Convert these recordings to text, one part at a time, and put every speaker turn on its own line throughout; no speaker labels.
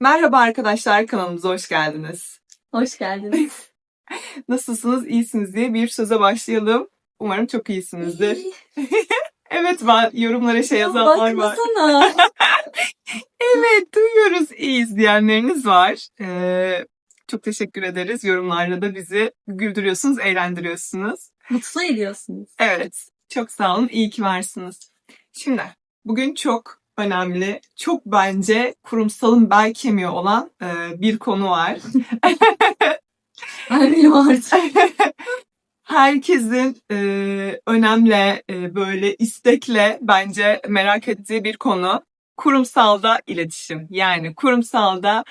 Merhaba arkadaşlar kanalımıza hoş geldiniz.
Hoş geldiniz.
Nasılsınız, iyisiniz diye bir söze başlayalım. Umarım çok iyisinizdir. Evet var, yorumlara şey yazanlar var.
Bakmasana.
Evet, duyuyoruz iyiyiz diyenleriniz var. Ee, çok teşekkür ederiz. Yorumlarda da bizi güldürüyorsunuz, eğlendiriyorsunuz.
Mutlu ediyorsunuz.
Evet, çok sağ olun, iyi ki varsınız. Şimdi, bugün çok önemli, çok bence kurumsalın bel kemiği olan e, bir konu var.
Ay benim artık.
herkesin e, önemli e, böyle istekle bence merak ettiği bir konu. Kurumsalda iletişim. Yani kurumsalda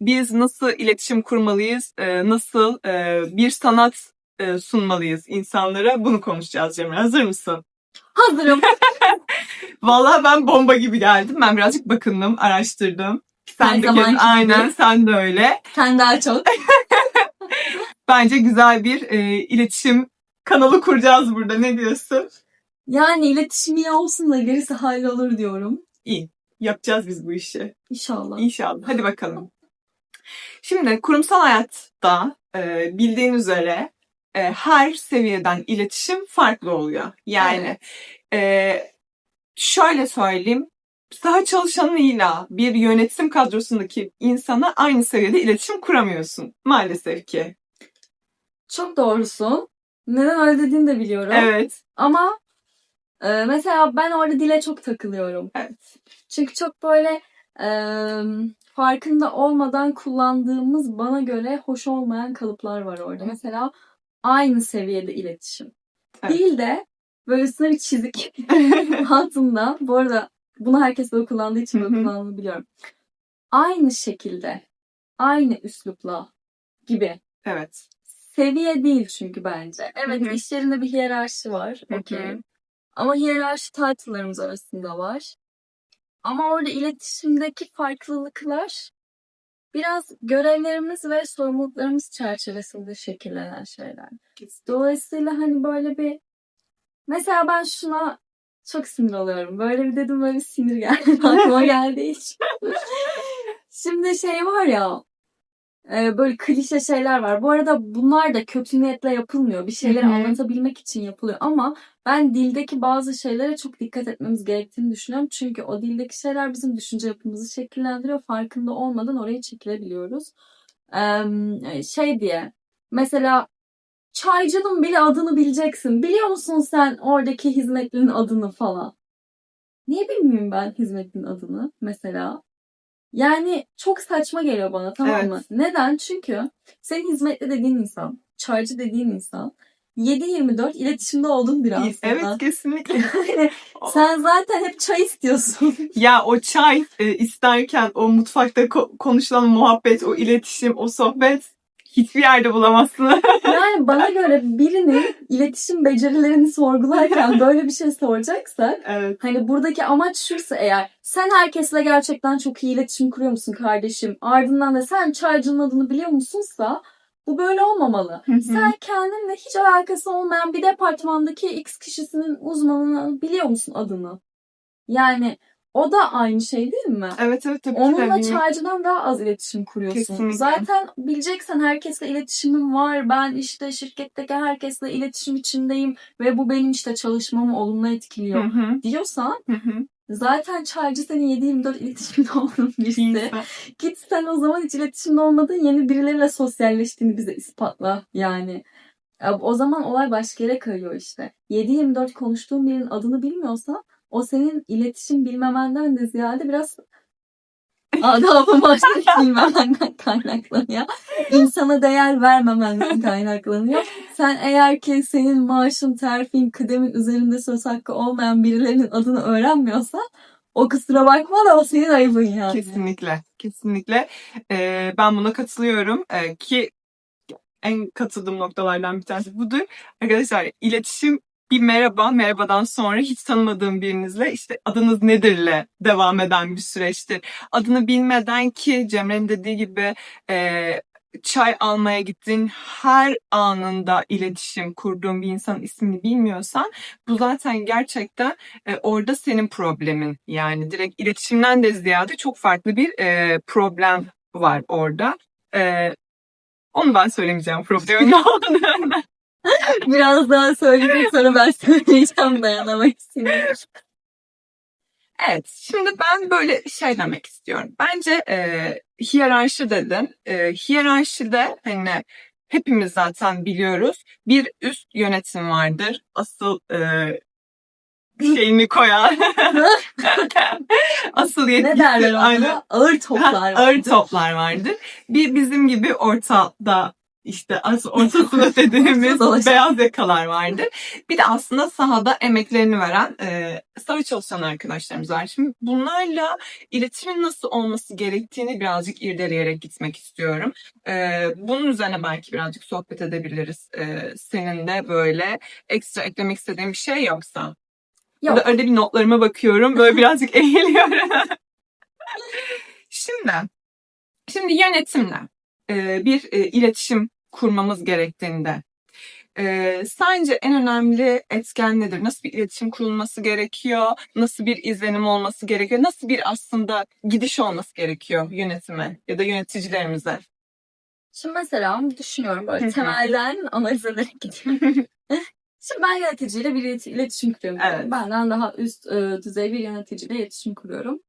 biz nasıl iletişim kurmalıyız, e, nasıl e, bir sanat e, sunmalıyız insanlara bunu konuşacağız Cemre. Hazır mısın?
Hazırım.
Vallahi ben bomba gibi geldim. Ben birazcık bakındım, araştırdım. Sen
Her
de
gibi.
aynen sen de öyle.
Sen daha çok.
Bence güzel bir e, iletişim kanalı kuracağız burada. Ne diyorsun?
Yani iletişim iyi olsun da gerisi hallolur diyorum.
İyi. Yapacağız biz bu işi.
İnşallah.
İnşallah. Hadi bakalım. Şimdi kurumsal hayatta e, bildiğin üzere e, her seviyeden iletişim farklı oluyor. Yani e, şöyle söyleyeyim. Saha çalışanıyla bir yönetim kadrosundaki insana aynı seviyede iletişim kuramıyorsun. Maalesef ki.
Çok doğrusun. Neden öyle dediğini de biliyorum.
Evet.
Ama e, mesela ben orada dile çok takılıyorum.
Evet.
Çünkü çok böyle e, farkında olmadan kullandığımız bana göre hoş olmayan kalıplar var orada. Mesela aynı seviyede iletişim.
Evet.
Değil de böyle üstüne bir çizik altında. Bu arada bunu herkes böyle kullandığı için böyle kullandığını biliyorum. Aynı şekilde, aynı üslupla gibi.
evet.
Seviye değil çünkü bence. Evet iş yerinde bir hiyerarşi var. Okey. Ama hiyerarşi title'larımız arasında var. Ama orada iletişimdeki farklılıklar biraz görevlerimiz ve sorumluluklarımız çerçevesinde şekillenen şeyler. Dolayısıyla hani böyle bir mesela ben şuna çok sinir oluyorum. Böyle bir dedim böyle bir sinir geldi. Aklıma geldi hiç. Şimdi şey var ya e, böyle klişe şeyler var. Bu arada bunlar da kötü niyetle yapılmıyor. Bir şeyleri
Hı hı.
anlatabilmek için yapılıyor. Ama ben dildeki bazı şeylere çok dikkat etmemiz gerektiğini düşünüyorum. Çünkü o dildeki şeyler bizim düşünce yapımızı şekillendiriyor. Farkında olmadan oraya çekilebiliyoruz. Ee, şey diye mesela çaycının bile adını bileceksin. Biliyor musun sen oradaki hizmetlinin adını falan? Niye bilmiyorum ben hizmetlinin adını mesela? Yani çok saçma geliyor bana tamam
Evet.
mı? Neden? Çünkü senin hizmetli dediğin insan, çaycı dediğin insan 7-24 iletişimde olduğun bir aslında.
Evet kesinlikle.
Sen zaten hep çay istiyorsun.
Ya o çay e, isterken o mutfakta ko- konuşulan muhabbet, o iletişim, o sohbet hiçbir yerde bulamazsın.
yani bana göre birinin iletişim becerilerini sorgularken böyle bir şey soracaksak
evet.
Hani buradaki amaç şuysa eğer sen herkesle gerçekten çok iyi iletişim kuruyor musun kardeşim? Ardından da sen çaycının adını biliyor musunsa bu böyle olmamalı.
Hı hı.
Sen kendinle hiç alakası olmayan bir departmandaki X kişisinin uzmanını biliyor musun adını? Yani o da aynı şey değil mi?
Evet evet tabii ki de.
Onunla çaycıdan daha az iletişim kuruyorsun.
Kesinlikle.
Zaten bileceksen herkesle iletişimim var. Ben işte şirketteki herkesle iletişim içindeyim ve bu benim işte çalışmamı olumlu etkiliyor
hı,
diyorsan
hı hı.
zaten çaycı senin 7-24 iletişimde olduğun birisi. Git sen o zaman hiç iletişimde olmadığın yeni birileriyle sosyalleştiğini bize ispatla yani. Ya O zaman olay başka yere kayıyor işte. 7-24 konuştuğun birinin adını bilmiyorsa o senin iletişim bilmemenden de ziyade biraz adabı başta bilmemenden kaynaklanıyor. İnsana değer vermemenden kaynaklanıyor. Sen eğer ki senin maaşın, terfin, kıdemin üzerinde söz hakkı olmayan birilerinin adını öğrenmiyorsan o kusura bakma da o senin ayıbın yani.
Kesinlikle. Kesinlikle. Ee, ben buna katılıyorum. Ee, ki en katıldığım noktalardan bir tanesi budur. Arkadaşlar iletişim bir merhaba, merhabadan sonra hiç tanımadığım birinizle işte adınız nedirle devam eden bir süreçtir. Adını bilmeden ki Cemre'nin dediği gibi e, çay almaya gittiğin her anında iletişim kurduğun bir insanın ismini bilmiyorsan bu zaten gerçekten e, orada senin problemin. Yani direkt iletişimden de ziyade çok farklı bir e, problem var orada. E, onu ben söylemeyeceğim problemin ne olduğunu.
Biraz daha söyledim sonra ben söyleyeceğim dayanamak istiyorum.
Evet, şimdi ben böyle şey demek istiyorum. Bence e, hiyerarşi dedin. E, hiyerarşide hani hepimiz zaten biliyoruz. Bir üst yönetim vardır. Asıl e, şeyini koyan. Asıl
Ne
yetkisi.
derler
aynen.
ona? Ağır toplar.
Ha, Ağır toplar vardır. Bir bizim gibi ortada işte ortasında dediğimiz beyaz yakalar vardır. Bir de aslında sahada emeklerini veren e, saha çalışan arkadaşlarımız var. Şimdi bunlarla iletişimin nasıl olması gerektiğini birazcık irdeleyerek gitmek istiyorum. E, bunun üzerine belki birazcık sohbet edebiliriz. E, senin de böyle ekstra eklemek istediğin bir şey yoksa.
Yok.
Burada öyle bir notlarıma bakıyorum. Böyle birazcık eğiliyorum. şimdi, şimdi yönetimle e, bir e, iletişim kurmamız gerektiğinde e, sence en önemli etken nedir? Nasıl bir iletişim kurulması gerekiyor? Nasıl bir izlenim olması gerekiyor? Nasıl bir aslında gidiş olması gerekiyor yönetime ya da yöneticilerimize?
Şimdi mesela düşünüyorum böyle temelden analiz ederek gidiyorum. Şimdi ben yöneticiyle bir ilet- iletişim kuruyorum.
Evet.
Benden daha üst e, düzey bir yöneticiyle iletişim kuruyorum.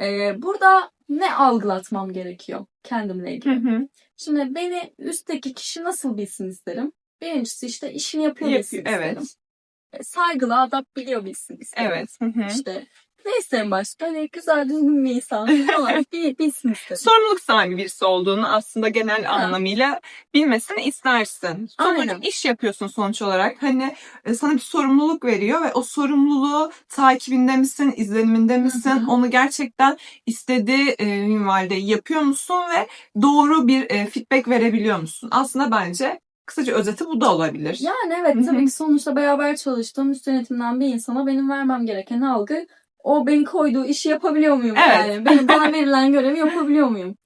E, burada ne algılatmam gerekiyor kendimle ilgili? Şimdi beni üstteki kişi nasıl bilsin isterim? Birincisi işte işini yapıyor bilsin
Yapıyor,
isterim.
evet.
E, Saygılı, adap biliyor bilsin isterim.
Evet. hı hı.
İşte ne isterim başka? Hani güzel düzgün bir insan falan bil- bilsin isterim.
sorumluluk sahibi birisi olduğunu aslında genel
Ha.
anlamıyla bilmesini istersin. Sonra
Aynen.
iş yapıyorsun sonuç olarak. Hani e, sana bir sorumluluk veriyor ve o sorumluluğu takibinde misin, izleniminde misin?
hı.
Onu gerçekten istediği e, minvalde yapıyor musun ve doğru bir e, feedback verebiliyor musun? Aslında bence kısaca özeti bu da olabilir.
Yani evet
Hı hı.
tabii ki sonuçta beraber çalıştığım üst yönetimden bir insana benim vermem gereken algı o beni koyduğu işi yapabiliyor muyum
Evet.
yani? Benim bana verilen görevi yapabiliyor muyum?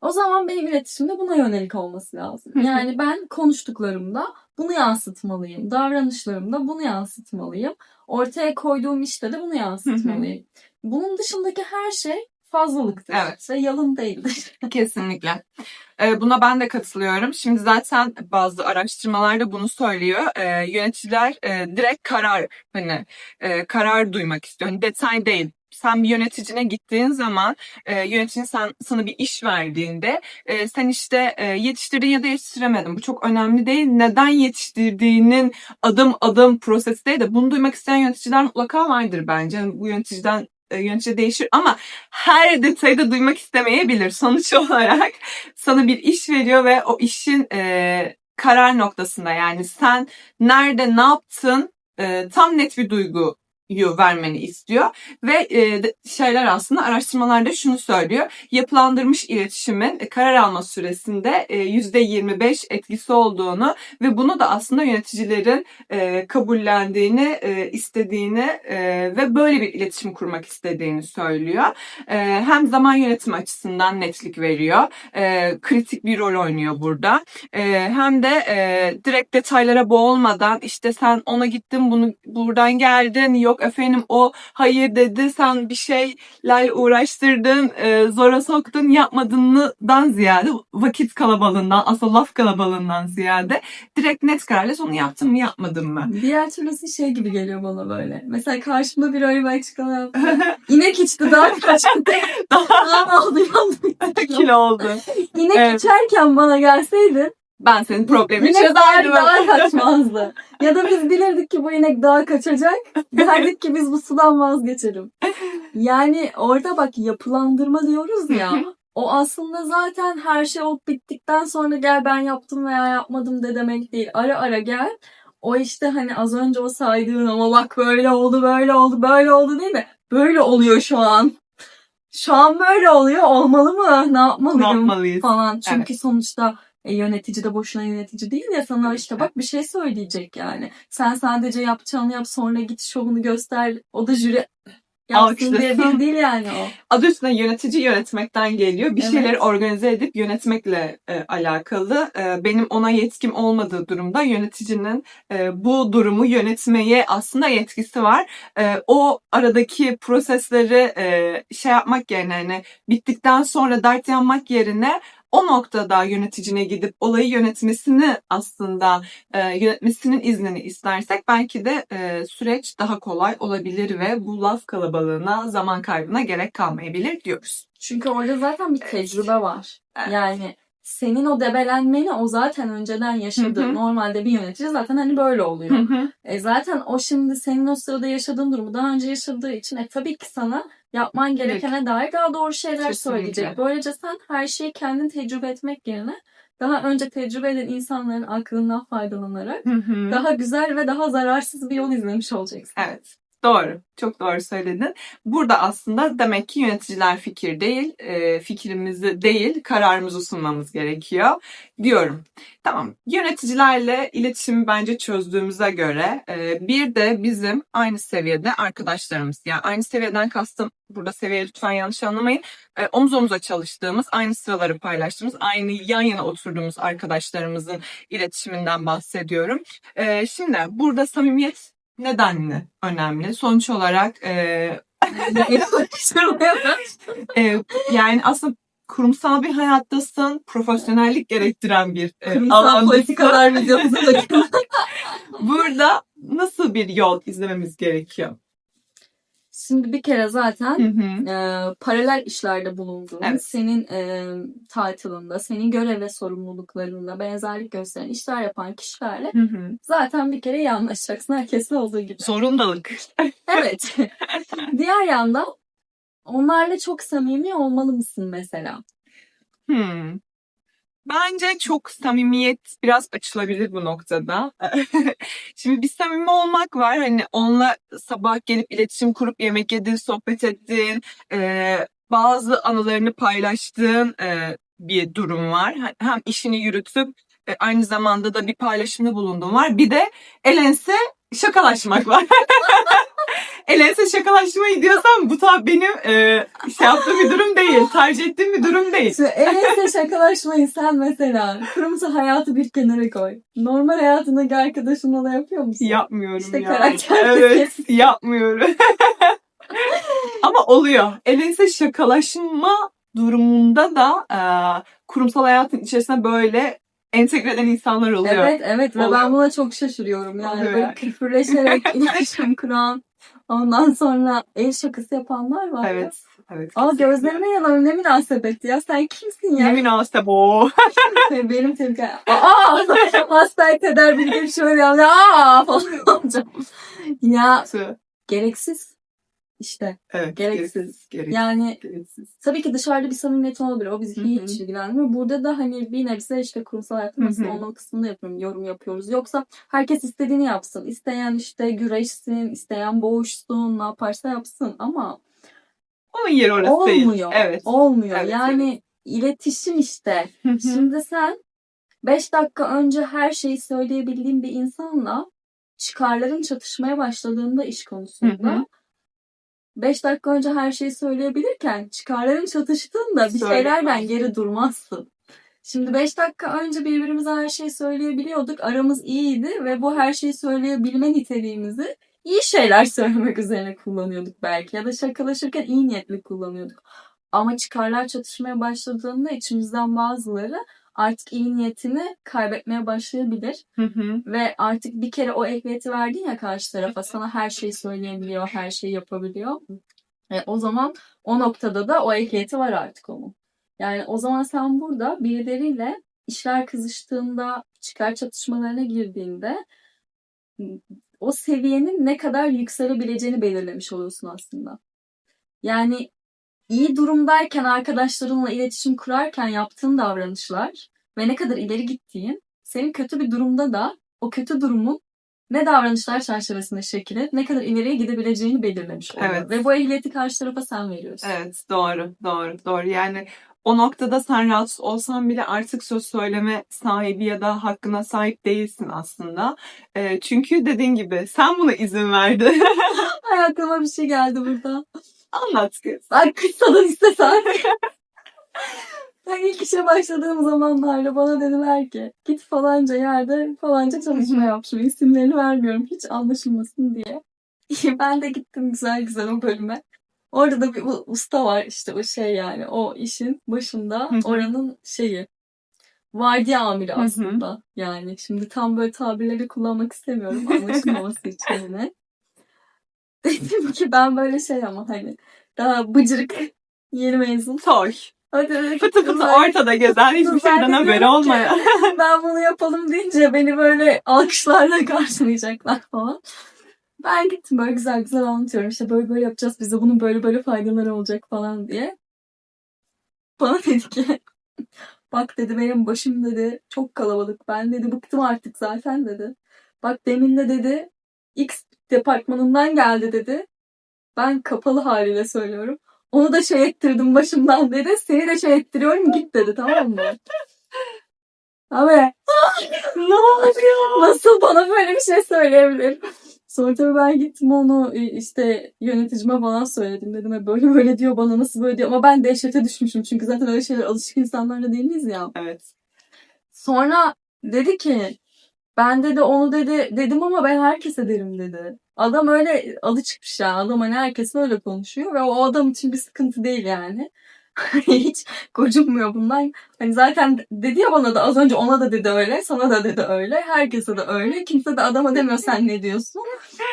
O zaman benim iletişimde buna yönelik olması lazım. Yani ben konuştuklarımda bunu yansıtmalıyım. Davranışlarımda bunu yansıtmalıyım. Ortaya koyduğum işte de bunu yansıtmalıyım. Bunun dışındaki her şey fazlalıktır.
Evet.
Ve yalın değildir.
Kesinlikle. Ee, Buna ben de katılıyorum. Şimdi zaten bazı araştırmalarda bunu söylüyor. Ee, yöneticiler e, direkt karar hani e, karar duymak istiyor. Hani detay değil. Sen bir yöneticine gittiğin zaman e, yöneticin sen, sana bir iş verdiğinde e, sen işte e, yetiştirdin ya da yetiştiremedin. Bu çok önemli değil. Neden yetiştirdiğinin adım adım prosesi değil de bunu duymak isteyen yöneticiler mutlaka vardır bence. Yani bu yöneticiden e, yönetici değişir ama her detayı da duymak istemeyebilir. Sonuç olarak sana bir iş veriyor ve o işin e, karar noktasında yani sen nerede ne yaptın e, tam net bir duyguyu vermeni istiyor ve e, şeyler aslında araştırmalarda şunu söylüyor yapılandırmış iletişimin karar alma süresinde e, %25 etkisi olduğunu ve bunu da aslında yöneticilerin e, kabullendiğini, e, istediğini ve böyle bir iletişim kurmak istediğini söylüyor. Hem zaman yönetimi açısından netlik veriyor. Kritik bir rol oynuyor burada. Hem de direkt detaylara boğulmadan işte sen ona gittin bunu buradan geldin yok efendim o hayır dedi sen bir şeyler uğraştırdın e, zora soktun yapmadığından ziyade vakit kalabalığından asıl laf kalabalığından ziyade direkt net kararla onu yaptım mı yapmadım mı?
Diğer türlüsü şey gibi geliyor bana böyle. Mesela karşımda bir öyle bir açıklama yaptı. İnek içti daha kaçtı.
Daha
Daha oldu yandı.
kilo oldu.
İnek
Evet.
içerken bana gelseydin
Ben senin problemini çözerdim.
daha kaçmazdı. ya da biz bilirdik ki bu inek daha kaçacak. Derdik ki biz bu sudan vazgeçelim. Yani orada bak yapılandırma diyoruz ya. O aslında zaten her şey olup bittikten sonra gel ben yaptım veya yapmadım de demek değil. Ara ara gel. O işte hani az önce o saydığın ama bak böyle oldu böyle oldu böyle oldu değil mi? Böyle oluyor şu an. Şu an böyle oluyor. Olmalı mı? Ne
ne
yapmalıyım?
yapmalıyız?
falan. Çünkü sonuçta e, yönetici de boşuna yönetici değil ya sana işte bak bir şey söyleyecek yani. Sen sadece yapacağını yap sonra git şovunu göster. O da jüri yapsın diye bir değil yani o.
Adı üstünde yönetici yönetmekten geliyor. Bir
Evet.
şeyleri organize edip yönetmekle e, alakalı. E, benim ona yetkim olmadığı durumda yöneticinin e, bu durumu yönetmeye aslında yetkisi var. E, o aradaki prosesleri e, şey yapmak yerine hani bittikten sonra dert yanmak yerine o noktada yöneticine gidip olayı yönetmesini aslında e, yönetmesinin iznini istersek belki de e, süreç daha kolay olabilir ve bu laf kalabalığına, zaman kaybına gerek kalmayabilir diyoruz.
Çünkü orada zaten bir tecrübe var.
Evet.
Yani senin o debelenmeni o zaten önceden yaşadı.
Hı hı.
Normalde bir yönetici zaten hani böyle oluyor.
Hı hı.
E zaten o şimdi senin o sırada yaşadığın durumu daha önce yaşadığı için e tabii ki sana yapman gerekene dair daha doğru şeyler
Kesinlikle.
söyleyecek. Böylece sen her şeyi kendin tecrübe etmek yerine daha önce tecrübe eden insanların aklından faydalanarak
Hı hı.
daha güzel ve daha zararsız bir yol izlemiş olacaksın.
Evet. Doğru. Çok doğru söyledin. Burada aslında demek ki yöneticiler fikir değil, e, fikrimizi değil, kararımızı sunmamız gerekiyor diyorum. Tamam. Yöneticilerle iletişimi bence çözdüğümüze göre e, bir de bizim aynı seviyede arkadaşlarımız, yani aynı seviyeden kastım burada seviye lütfen yanlış anlamayın. E, omuz omuza çalıştığımız, aynı sıraları paylaştığımız, aynı yan yana oturduğumuz arkadaşlarımızın iletişiminden bahsediyorum. Şimdi burada samimiyet nedenli önemli. Sonuç olarak e, e, yani aslında kurumsal bir hayattasın, profesyonellik gerektiren bir e,
Kurumsal politikalar videomuzu bakın.
Burada nasıl bir yol izlememiz gerekiyor?
Şimdi bir kere zaten
Hı hı.
e, paralel işlerde bulunduğun,
Evet.
senin e, title'ında, senin görev ve sorumluluklarında benzerlik gösteren işler yapan kişilerle
Hı hı.
zaten bir kere iyi anlaşacaksın herkesle olduğu gibi.
Zorundalık.
Evet. Diğer yanda onlarla çok samimi olmalı mısın mesela?
Hmm. Bence çok samimiyet biraz açılabilir bu noktada. Şimdi bir samimi olmak var. Hani onunla sabah gelip iletişim kurup yemek yedin, sohbet ettin, e, bazı anılarını paylaştığın e, bir durum var. Hem işini yürütüp e, aynı zamanda da bir paylaşımda bulunduğun var. Bir de elense şakalaşmak var. elense şakalaşmayı diyorsam bu tabi benim e, şey yaptığım bir durum değil. Tercih ettiğim bir durum değil.
Şimdi iyisi şakalaşmayı sen mesela kurumsal hayatı bir kenara koy. Normal hayatındaki arkadaşınla da yapıyor musun?
Yapmıyorum
İşte
ya.
karakter
Evet yapmıyorum. Ama oluyor. Elense şakalaşma durumunda da e, kurumsal hayatın içerisine böyle entegre eden insanlar oluyor.
Evet evet ve ben buna çok şaşırıyorum yani.
Oluyor.
Böyle küfürleşerek iletişim kuran, ondan sonra el şakası yapanlar var. ya.
Evet. evet
Aa
kesinlikle.
gözlerine yanan ne münasebet ya sen kimsin ya?
Ne münasebet o.
Benim tepki. Aa hastayı keder bildiğim şöyle yapıyor. Aa falan olacağım. Ya gereksiz işte.
Evet.
Gereksiz.
Gereksiz.
Yani
Gereksiz.
tabii ki dışarıda bir samimiyet olabilir. O bizi
Hı hı.
hiç ilgilenmiyor. Burada da hani bir nebze işte kurumsal hayatın nasıl olmalı kısmını yapıyorum. Yorum yapıyoruz. Yoksa herkes istediğini yapsın. İsteyen işte güreşsin, isteyen boğuşsun, ne yaparsa yapsın ama
Onun yeri orası değil.
olmuyor.
Evet.
Olmuyor.
Evet,
yani iletişim işte. Şimdi sen 5 dakika önce her şeyi söyleyebildiğin bir insanla çıkarların çatışmaya başladığında iş konusunda
Hı hı.
5 dakika önce her şeyi söyleyebilirken çıkarların çatıştığında bir şeylerden geri durmazsın. Şimdi 5 dakika önce birbirimize her şeyi söyleyebiliyorduk. Aramız iyiydi ve bu her şeyi söyleyebilme niteliğimizi iyi şeyler söylemek üzerine kullanıyorduk belki. Ya da şakalaşırken iyi niyetli kullanıyorduk. Ama çıkarlar çatışmaya başladığında içimizden bazıları artık iyi niyetini kaybetmeye başlayabilir.
Hı hı.
Ve artık bir kere o ehliyeti verdin ya karşı tarafa sana her şeyi söyleyebiliyor, her şeyi yapabiliyor. E, o zaman o noktada da o ehliyeti var artık onun. Yani o zaman sen burada birileriyle işler kızıştığında, çıkar çatışmalarına girdiğinde o seviyenin ne kadar yükselebileceğini belirlemiş oluyorsun aslında. Yani iyi durumdayken arkadaşlarınla iletişim kurarken yaptığın davranışlar ve ne kadar ileri gittiğin senin kötü bir durumda da o kötü durumun ne davranışlar çerçevesinde şekillenip ne kadar ileriye gidebileceğini belirlemiş oluyor.
Evet.
Ve bu ehliyeti karşı tarafa sen veriyorsun.
Evet doğru doğru doğru yani o noktada sen rahatsız olsan bile artık söz söyleme sahibi ya da hakkına sahip değilsin aslında. Ee, çünkü dediğin gibi sen buna izin verdin.
Ay aklıma bir şey geldi burada.
Anlat kız.
Ben kıssadan istesen. ben ilk işe başladığım zamanlarda bana dediler ki git falanca yerde falanca çalışma yap. Şu isimlerini vermiyorum hiç anlaşılmasın diye. ben de gittim güzel güzel o bölüme. Orada da bir usta var işte o şey yani o işin başında oranın şeyi. Vardiya amiri aslında. Yani şimdi tam böyle tabirleri kullanmak istemiyorum anlaşılmaması için yine. Dedim ki ben böyle şey ama hani daha bıcırık yeni mezun.
Toy.
Ki,
Fıtı fıtı
"Kızlar,
ortada gezen hiçbir şeyden haberi olmayan.
ben bunu yapalım deyince beni böyle alkışlarla karşılayacaklar falan. Ben gittim böyle güzel güzel anlatıyorum. İşte böyle böyle yapacağız bize bunun böyle böyle faydaları olacak falan diye. Bana dedi ki bak dedi benim başım dedi çok kalabalık. Ben dedi bıktım artık zaten dedi. Bak demin de dedi X departmanından geldi dedi. Ben kapalı haliyle söylüyorum. Onu da şey ettirdim başımdan dedi. Seni de şey ettiriyorum git dedi tamam mı? Abi
ne oluyor?
nasıl bana böyle bir şey söyleyebilir? Sonra tabii ben gittim onu e, işte yöneticime falan söyledim. Dedim "E, böyle böyle diyor bana nasıl böyle diyor. Ama ben dehşete düşmüşüm. Çünkü zaten öyle şeyler alışık insanlar da değiliz ya.
Evet.
Sonra dedi ki ben dedi onu dedi dedim ama ben herkese derim dedi. Adam öyle alışıkmış ya. Adam hani herkes öyle konuşuyor ve o adam için bir sıkıntı değil yani. Hiç gocunmuyor bundan. Hani zaten dedi ya bana da az önce ona da dedi öyle, sana da dedi öyle, herkese de öyle. Kimse de adama demiyor sen ne diyorsun.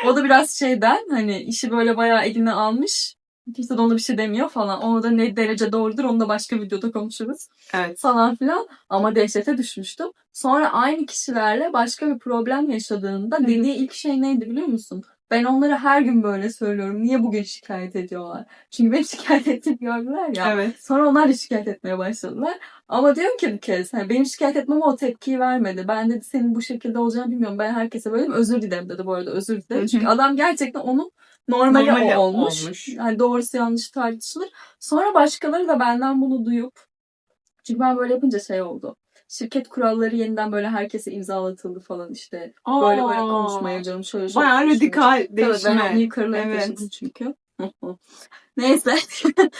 O da biraz şeyden hani işi böyle bayağı eline almış. Kimse de ona bir şey demiyor falan. Onu da ne derece doğrudur onu da başka videoda konuşuruz
Evet.
falan filan ama dehşete düşmüştüm. Sonra aynı kişilerle başka bir problem yaşadığında dediği ilk şey neydi biliyor musun? Ben onlara her gün böyle söylüyorum. Niye bugün şikayet ediyorlar? Çünkü beni şikayet ettiğimi gördüler ya.
Evet.
Sonra onlar da şikayet etmeye başladılar. Ama diyorum ki bir kez hani benim şikayet etmeme o tepkiyi vermedi. Ben dedi senin bu şekilde olacağını bilmiyorum. Ben herkese böyleyim. Özür dilerim dedi bu arada özür dilerim. Çünkü adam gerçekten onun normali,
Normali
olmuş.
olmuş.
Yani doğrusu yanlış tartışılır. Sonra başkaları da benden bunu duyup çünkü ben böyle yapınca şey oldu. Şirket kuralları yeniden böyle herkese imzalatıldı falan işte. Böyle böyle
Aa,
konuşmaya canım şöyle şöyle.
Bayağı radikal
Evet ben
değişme.
onu yukarılara
Evet.
taşıdım çünkü. Neyse.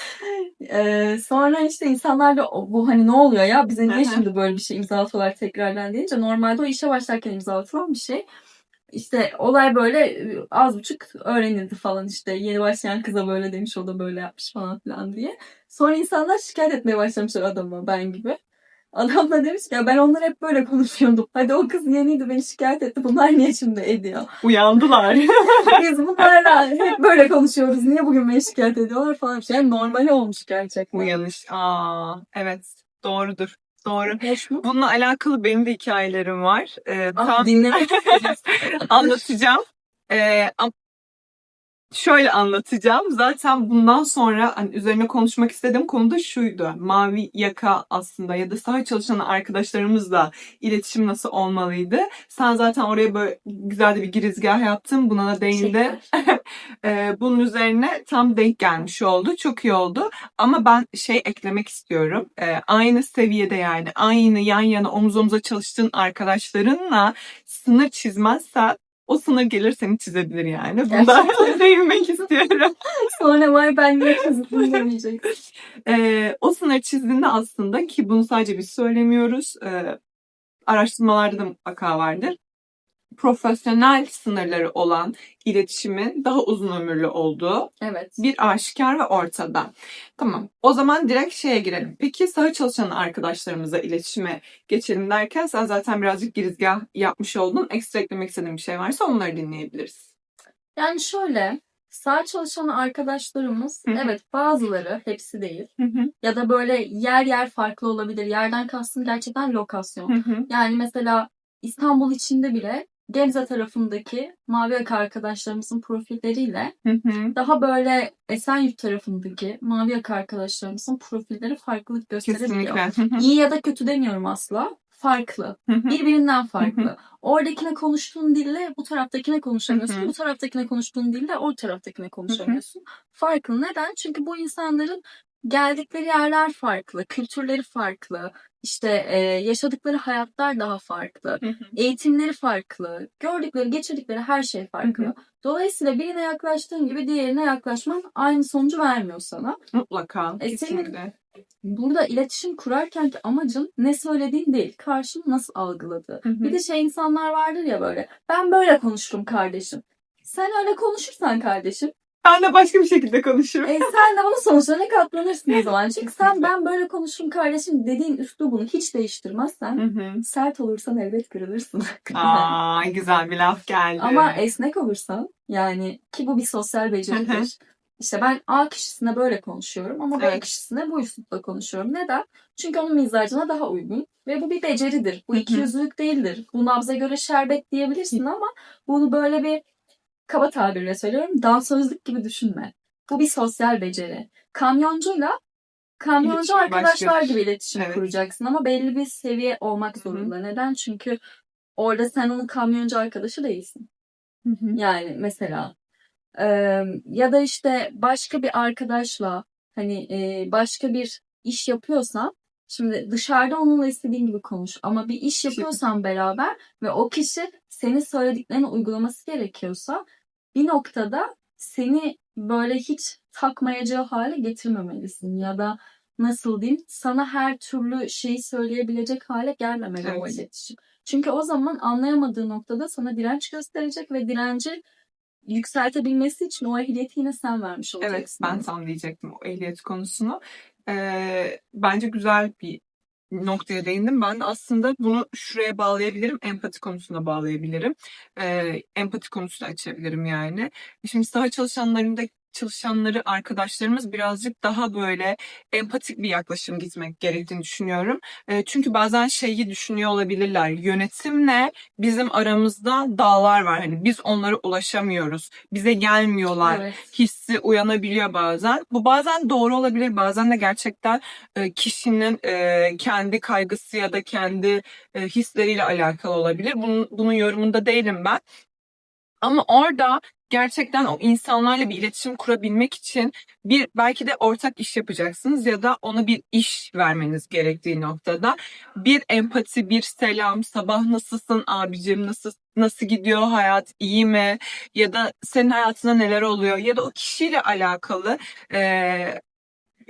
Ee, sonra işte insanlar da "O- bu hani ne oluyor ya bize niye şimdi böyle bir şey imzalatıyorlar tekrardan deyince normalde o işe başlarken imzalatılan bir şey. İşte olay böyle az buçuk öğrenildi falan işte yeni başlayan kıza böyle demiş o da böyle yapmış falan filan diye. Sonra insanlar şikayet etmeye başlamışlar adamı ben gibi. Adam da demiş ki ya ben onları hep böyle konuşuyordum. Hadi o kız yeniydi beni şikayet etti. Bunlar niye şimdi ediyor?
Uyandılar.
Biz bunlarla hep böyle konuşuyoruz. Niye bugün beni şikayet ediyorlar falan. Şey normali olmuş gerçekten.
Uyanış. Aa, evet. Doğrudur. Doğru.
Hoş mu?
Bununla alakalı benim de hikayelerim var. Ee,
Ah,
tam
dinlemek
anlatacağım. Ee, şöyle anlatacağım. Zaten bundan sonra hani üzerine konuşmak istediğim konu da şuydu. Mavi yaka aslında ya da saha çalışan arkadaşlarımızla iletişim nasıl olmalıydı. Sen zaten oraya böyle güzel de bir girizgah yaptın. Buna da değindi. Bunun üzerine tam denk gelmiş oldu. Çok iyi oldu. Ama ben şey eklemek istiyorum. Aynı seviyede yani aynı yan yana omuz omuza çalıştığın arkadaşlarınla sınır çizmezsen o sınır gelir seni çizebilir yani. Bundan değinmek istiyorum.
Sonra vay ben niye kızdım demeyeceksin.
Ee, o sınır çizdiğinde aslında ki bunu sadece biz söylemiyoruz. Ee, araştırmalarda da mutlaka vardır. Profesyonel sınırları olan iletişimin daha uzun ömürlü olduğu
Evet.
bir aşikar ve ortada. Tamam. O zaman direkt şeye girelim. Peki saha çalışan arkadaşlarımıza iletişime geçelim derken sen zaten birazcık girizgah yapmış oldun. Ekstra eklemek istediğin bir şey varsa onları dinleyebiliriz.
Yani şöyle sağ çalışan arkadaşlarımız
Hı hı.
evet bazıları hepsi değil
Hı hı,
ya da böyle yer yer farklı olabilir. Yerden kastım gerçekten lokasyon.
hı hı,
Yani mesela İstanbul içinde bile Gebze tarafındaki mavi yaka arkadaşlarımızın profilleriyle
hı hı.
daha böyle Esenyurt tarafındaki mavi yaka arkadaşlarımızın profilleri farklılık gösterebiliyor.
Kesinlikle.
İyi ya da kötü demiyorum asla. Farklı.
hı hı.
Birbirinden
Hı
farklı. Oradakine konuştuğun dille bu taraftakine konuşamıyorsun.
Hı hı.
Bu taraftakine konuştuğun dille o taraftakine konuşamıyorsun. Farklı. Neden? Çünkü bu insanların geldikleri yerler farklı, kültürleri farklı, işte e, yaşadıkları hayatlar daha farklı, eğitimleri farklı, gördükleri, geçirdikleri her şey farklı.
Hı hı.
Dolayısıyla birine yaklaştığın gibi diğerine yaklaşman aynı sonucu vermiyor sana.
Mutlaka.
E, senin-
kesinlikle.
Burada iletişim kurarkenki amacın ne söylediğin değil, karşını nasıl algıladığı.
Hı hı.
Bir de şey insanlar vardır ya böyle, ben böyle konuşurum kardeşim. Sen öyle konuşursan kardeşim,
Ben de başka bir şekilde konuşurum.
e, sen de bunun sonuçlarına katlanırsın o zaman. Çünkü sen ben böyle konuşurum kardeşim dediğin üslubunu hiç değiştirmezsen
Hı hı.
sert olursan elbet kırılırsın.
Aa, güzel bir laf geldi.
Ama esnek olursan yani ki bu bir sosyal
Hı hı.
beceridir. İşte ben A kişisine böyle konuşuyorum ama B
Evet.
kişisine bu üslupla konuşuyorum. Neden? Çünkü onun mizacına daha uygun ve bu bir beceridir. Bu
Hı hı.
ikiyüzlülük değildir. Bu nabza göre şerbet diyebilirsin ama bunu böyle bir kaba tabirle söylüyorum dansözlük gibi düşünme. Bu bir sosyal beceri. Kamyoncuyla kamyoncu
İletişim
arkadaşlar
başka.
gibi iletişim
Evet.
kuracaksın ama belli bir seviye olmak zorunda. Neden? Çünkü orada sen onun kamyoncu arkadaşı değilsin.
Hı hı.
Yani mesela eee, ya da işte başka bir arkadaşla hani eee, başka bir iş yapıyorsan şimdi dışarıda onunla istediğin gibi konuş ama bir iş yapıyorsan beraber ve o kişi senin söylediklerini uygulaması gerekiyorsa bir noktada seni böyle hiç takmayacağı hale getirmemelisin ya da nasıl diyeyim sana her türlü şeyi söyleyebilecek hale gelmemeli o
Evet.
iletişim. Çünkü o zaman anlayamadığı noktada sana direnç gösterecek ve direnci yükseltebilmesi için o ehliyeti yine sen vermiş olacaksın.
Evet ben tam diyecektim o ehliyet konusunu. Ee, bence güzel bir noktaya değindim. Ben de aslında bunu şuraya bağlayabilirim. Empati konusuna bağlayabilirim. Ee, empati konusunu açabilirim yani. Şimdi saha çalışanlarında çalışanları arkadaşlarımız birazcık daha böyle empatik bir yaklaşım gitmek gerektiğini düşünüyorum. Çünkü bazen şeyi düşünüyor olabilirler. Yönetimle bizim aramızda dağlar var. Hani biz onlara ulaşamıyoruz. Bize gelmiyorlar
Evet.
hissi uyanabiliyor bazen. Bu bazen doğru olabilir, bazen de gerçekten e, kişinin e, kendi kaygısı ya da kendi e, hisleriyle alakalı olabilir. Bunun, bunun yorumunda değilim ben. Ama orada gerçekten o insanlarla bir iletişim kurabilmek için bir belki de ortak iş yapacaksınız ya da ona bir iş vermeniz gerektiği noktada. Bir empati, bir selam, sabah nasılsın abicim, nasıl nasıl gidiyor hayat, iyi mi ya da senin hayatında neler oluyor ya da o kişiyle alakalı eee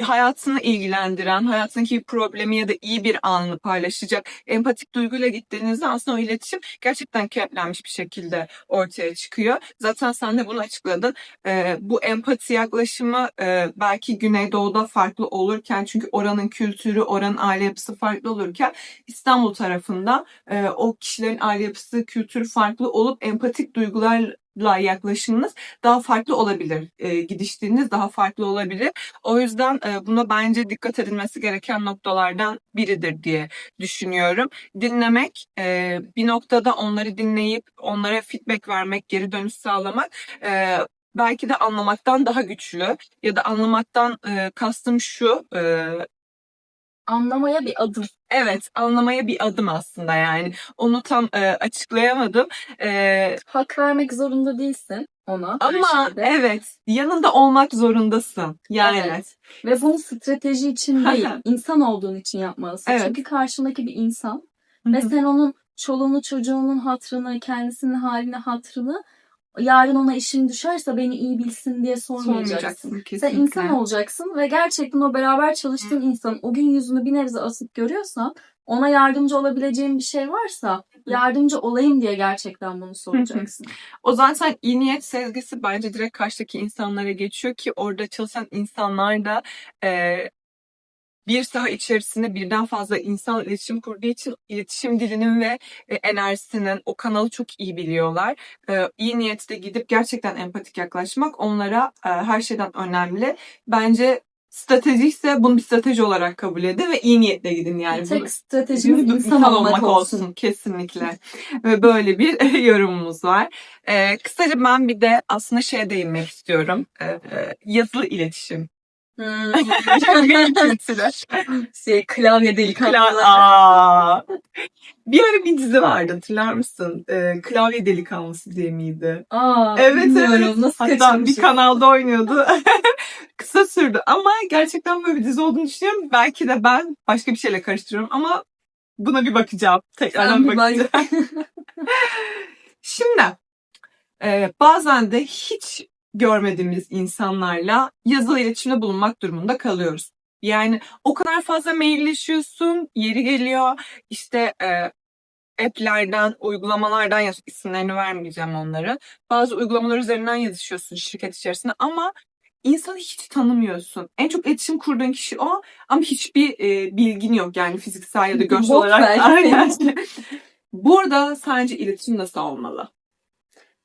hayatını ilgilendiren, hayatındaki problemi ya da iyi bir anını paylaşacak empatik duyguyla gittiğinizde aslında o iletişim gerçekten kenetlenmiş bir şekilde ortaya çıkıyor. Zaten sen de bunu açıkladın. Ee, bu empati yaklaşımı e, belki Güneydoğu'da farklı olurken çünkü oranın kültürü, oranın aile yapısı farklı olurken İstanbul tarafında e, o kişilerin aile yapısı, kültürü farklı olup empatik duygularla yaklaşımınız daha farklı olabilir. E, gidiştiğiniz daha farklı olabilir. O yüzden e, buna bence dikkat edilmesi gereken noktalardan biridir diye düşünüyorum. Dinlemek, e, bir noktada onları dinleyip onlara feedback vermek, geri dönüş sağlamak e, belki de anlamaktan daha güçlü ya da anlamaktan e, kastım şu e,
Anlamaya bir adım.
evet anlamaya bir adım aslında yani onu tam e, açıklayamadım E,
Hak vermek zorunda değilsin ona.
ama
şeyde.
evet yanında olmak zorundasın yani
Evet. Ve bunu strateji için değil, insan olduğun için yapmalısın.
Evet.
Çünkü karşındaki bir insan
Hı
ve
hı.
sen onun çoluğunu çocuğunun hatrını, kendisinin halini hatrını yarın ona işin düşerse beni iyi bilsin diye sormayacaksın.
sormayacaksın
Sen insan olacaksın ve gerçekten o beraber çalıştığın insan o gün yüzünü bir nebze asık görüyorsan ona yardımcı olabileceğin bir şey varsa yardımcı olayım diye gerçekten bunu soracaksın.
O zaten iyi niyet sezgisi bence direkt karşıdaki insanlara geçiyor ki orada çalışan insanlar da e, bir saha içerisinde birden fazla insan iletişim kurduğu için iletişim dilinin ve e, enerjisinin o kanalı çok iyi biliyorlar. E, iyi niyetle gidip gerçekten empatik yaklaşmak onlara e, her şeyden önemli. Bence strateji ise bunu bir strateji olarak kabul edin ve iyi niyetle gidin yani.
Tek
Bunu-
stratejimiz
Bizim
insan, olmak olsun.
Kesinlikle. Ve böyle bir yorumumuz var. Ee, kısaca ben bir de aslında şeye değinmek istiyorum. Ee, yazılı iletişim. Mail kültürü.
şey klavye
Kla-
delikanlıları.
Aa. Bir ara bir dizi vardı hatırlar mısın? Ee, Klavye Delikanlısı diye miydi?
Aa,
Evet, evet.
Nasıl
Hatta bir kanalda oynuyordu. Kısa sürdü ama gerçekten böyle bir dizi olduğunu düşünüyorum. Belki de ben başka bir şeyle karıştırıyorum ama buna bir bakacağım. Tekrardan
bak.
bakacağım. Şimdi e, bazen de hiç görmediğimiz insanlarla yazılı iletişimde bulunmak durumunda kalıyoruz. Yani o kadar fazla mailleşiyorsun, yeri geliyor işte e, app'lerden, uygulamalardan yaz isimlerini vermeyeceğim onları. Bazı uygulamalar üzerinden yazışıyorsun şirket içerisinde ama insanı hiç tanımıyorsun. En çok iletişim kurduğun kişi o ama hiçbir e, bilgin yok yani fiziksel ya da görsel olarak. Aynen. Burada sence iletişim nasıl olmalı?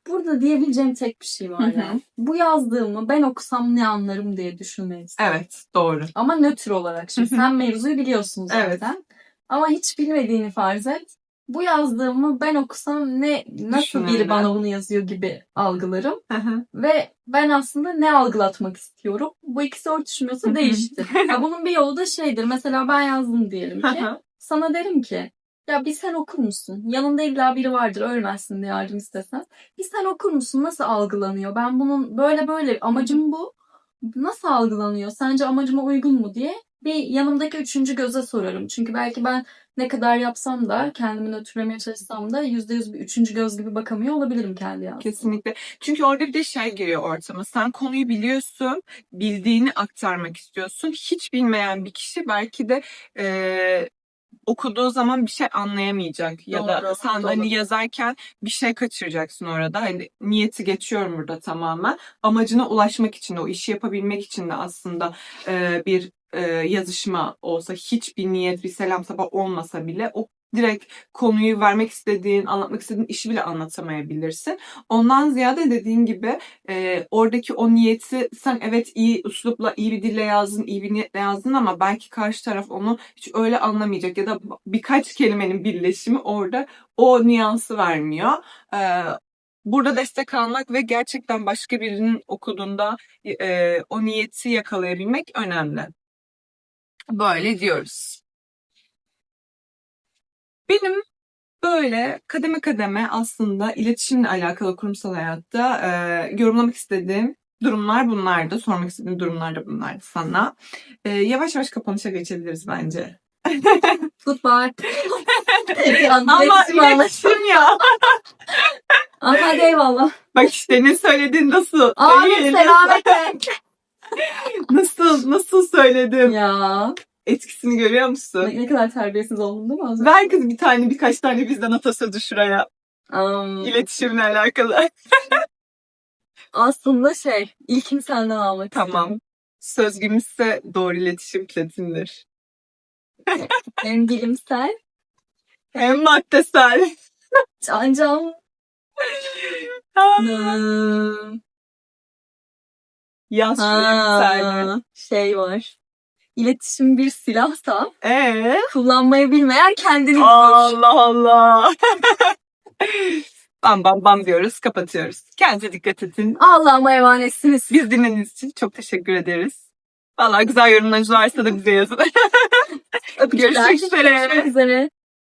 Burada diyebileceğim tek bir şey var ya. Bu yazdığımı ben okusam ne anlarım diye düşünmeyiz.
Evet, doğru.
Ama nötr olarak. Şimdi sen mevzuyu biliyorsun zaten.
Evet.
Ama hiç bilmediğini farz et. Bu yazdığımı ben okusam ne nasıl biri bana bunu yazıyor gibi algılarım. Ve ben aslında ne algılatmak istiyorum? Bu ikisi örtüşmüyorsa
Hı hı.
değişti. ya bunun bir yolu da şeydir. Mesela ben yazdım diyelim ki. sana derim ki ya bir sen okur musun? Yanında illa biri vardır ölmezsin diye yardım istesen. Bir sen okur musun? Nasıl algılanıyor? Ben bunun böyle böyle amacım bu. Nasıl algılanıyor? Sence amacıma uygun mu diye bir yanımdaki üçüncü göze sorarım. Çünkü belki ben ne kadar yapsam da kendimi nötrlemeye çalışsam da yüzde yüz bir üçüncü göz gibi bakamıyor olabilirim kendi yazdığım.
Kesinlikle. Çünkü orada bir de şey giriyor ortama. Sen konuyu biliyorsun, bildiğini aktarmak istiyorsun. Hiç bilmeyen bir kişi belki de eee, okuduğu zaman bir şey anlayamayacak. Ya da
Doğru,
sen
doğru.
hani yazarken bir şey kaçıracaksın orada. Hani niyeti geçiyorum burada tamamen. Amacına ulaşmak için, o işi yapabilmek için de aslında eee, bir eee, yazışma olsa, hiçbir niyet, bir selam sabah olmasa bile o direkt konuyu vermek istediğin, anlatmak istediğin işi bile anlatamayabilirsin. Ondan ziyade dediğin gibi e, oradaki o niyeti sen evet iyi üslupla, iyi bir dille yazdın, iyi bir niyetle yazdın ama belki karşı taraf onu hiç öyle anlamayacak ya da birkaç kelimenin birleşimi orada o nüansı vermiyor. E, burada destek almak ve gerçekten başka birinin okuduğunda e, o niyeti yakalayabilmek önemli. Böyle diyoruz. Benim böyle kademe kademe aslında iletişimle alakalı kurumsal hayatta e, yorumlamak istediğim durumlar bunlardı. Sormak istediğim durumlar da bunlardı sana. E, yavaş yavaş kapanışa geçebiliriz bence.
Goodbye.
Ama
İletişim
ya.
Aa, hadi eyvallah.
Bak işte ne söyledin nasıl? Değil,
selametle.
Nasıl, nasıl söyledim?
ya
Etkisini görüyor musun?
ne, ne kadar terbiyesiz oldum değil mi az?
Ver kız bir tane birkaç tane bizden atasözü şuraya.
Am,
İletişimle alakalı.
aslında şey ilkini senden almak
tamam. Söz gümüşse doğru iletişim platindir.
istiyorum. Hem bilimsel,
Hem maddesel.
can.
Ha, Yaz şuraya bir tane.
ha, şey var. İletişim bir silahsa
Ee?
kullanmayı bilmeyen kendini.
Allah Allah. bam bam bam diyoruz, kapatıyoruz. Kendinize dikkat edin.
Allah'ıma emanetsiniz.
Biz dinlediğiniz için çok teşekkür ederiz. Vallahi güzel yorumlarınız varsa da bize yazın. Görüşmek üzere.
Görüşmek üzere.